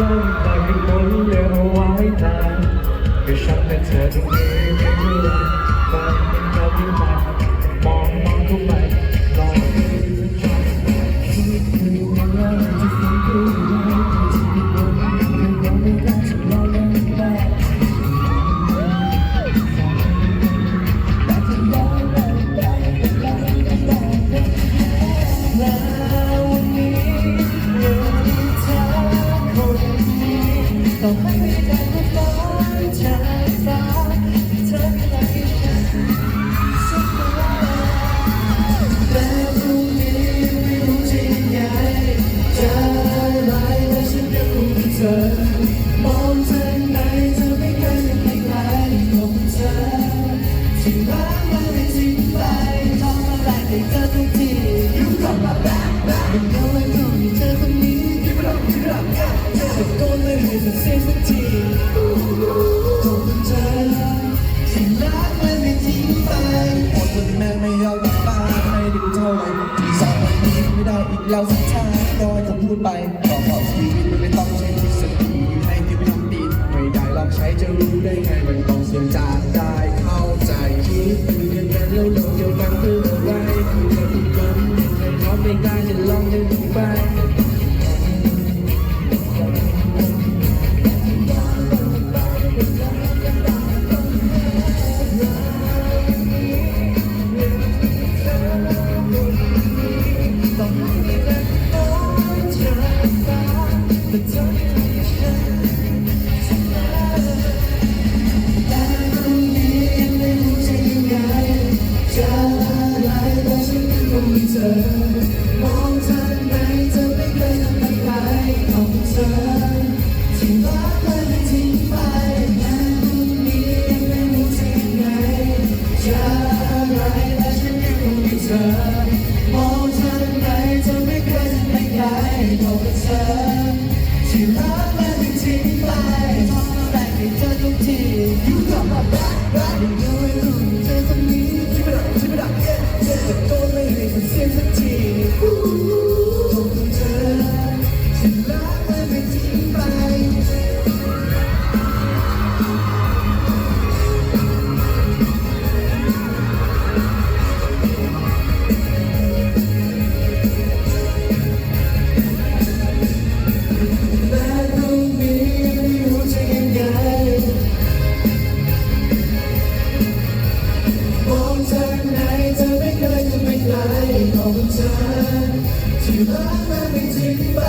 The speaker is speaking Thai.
ลงไปให้พ้นเร็วไว้ตายคือฉันและเธอที่มีเพียเวลาบางที่มัมองมองเข้าไปลองคิดถึที่คืน เราสัญชาติโดยผมพูดไปบอกบอกชีวิตมันไม่ต้องใช้ทฤษฎีให้ที่ไม่ต้องตีไม่ได้ลองใช้จะรู้ได้ไงมันต้องเสียงจากได้ goodbye. ต้องเป็นที่รักและไม่ทิ้งไปทำอะไรให้เธอทุกทีอยู่กับมันรักรักยังไม่รู้เธอคนนี้ที่ไม่รักที่ไม่รักเธอจะโดนไม่ให้เสียสักทีต้องเธอที่รักและไม่ทิ้ง ที่รักนั้นไม่จริง